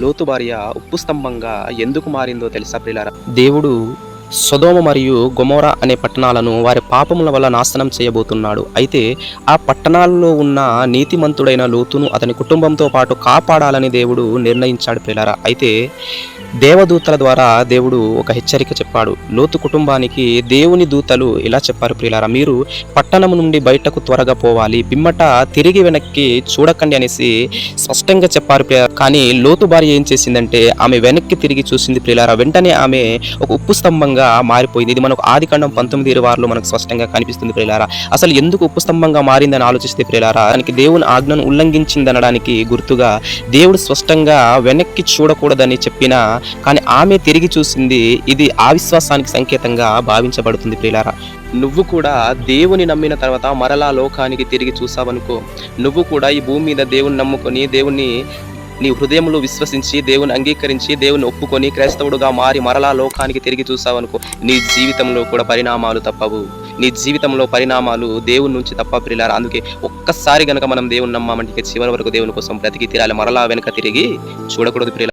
లోతు భార్య ఉప్పు స్తంభంగా ఎందుకు మారిందో తెలుసా ప్రిలారా దేవుడు సొదోమ మరియు గొమోరా అనే పట్టణాలను వారి పాపముల వల్ల నాశనం చేయబోతున్నాడు. అయితే ఆ పట్టణాల్లో ఉన్న నీతిమంతుడైన లోతును అతని కుటుంబంతో పాటు కాపాడాలని దేవుడు నిర్ణయించాడు ప్రిలారా అయితే దేవదూతల ద్వారా దేవుడు ఒక హెచ్చరిక చెప్పాడు. లోతు కుటుంబానికి దేవుని దూతలు ఇలా చెప్పారు ప్రియులారా మీరు పట్టణం నుండి బయటకు త్వరగా పోవాలి పిమ్మట తిరిగి వెనక్కి చూడకండి అనేసి స్పష్టంగా చెప్పారు కానీ లోతు భార్య ఏం చేసిందంటే ఆమె వెనక్కి తిరిగి చూసింది ప్రియులారా వెంటనే ఆమె ఒక ఉప్పు స్తంభంగా మారిపోయింది. ఇది మనకు ఆదికాండం పంతొమ్మిది ఇరవై మనకు స్పష్టంగా కనిపిస్తుంది ప్రియులారా. అసలు ఎందుకు ఉప్పు స్తంభంగా మారిందని ఆలోచిస్తే ప్రియులారా దానికి దేవుని ఆజ్ఞను ఉల్లంఘించిందనడానికి గుర్తుగా దేవుడు స్పష్టంగా వెనక్కి చూడకూడదని చెప్పిన కానీ ఆమె తిరిగి చూసింది ఇది అవిశ్వాసానికి సంకేతంగా భావించబడుతుంది ప్రియులారా. నువ్వు కూడా దేవుని నమ్మిన తర్వాత మరలా లోకానికి తిరిగి చూసావనుకో. నువ్వు కూడా ఈ భూమి మీద దేవుని నమ్ముకొని దేవుణ్ణి నీ హృదయంలో విశ్వసించి దేవుని అంగీకరించి దేవుని ఒప్పుకొని క్రైస్తవుడుగా మారి మరలా లోకానికి తిరిగి చూసావనుకో. నీ జీవితంలో కూడా పరిణామాలు తప్పవు. నీ జీవితంలో పరిణామాలు దేవుని నుంచి తప్ప ప్రిలారా అందుకే ఒక్కసారి గనక మనం దేవుని నమ్మామంటే చివరి వరకు దేవుని కోసం బ్రతికి తీరాలి. మరలా వెనక తిరిగి చూడకూడదు ప్రియుల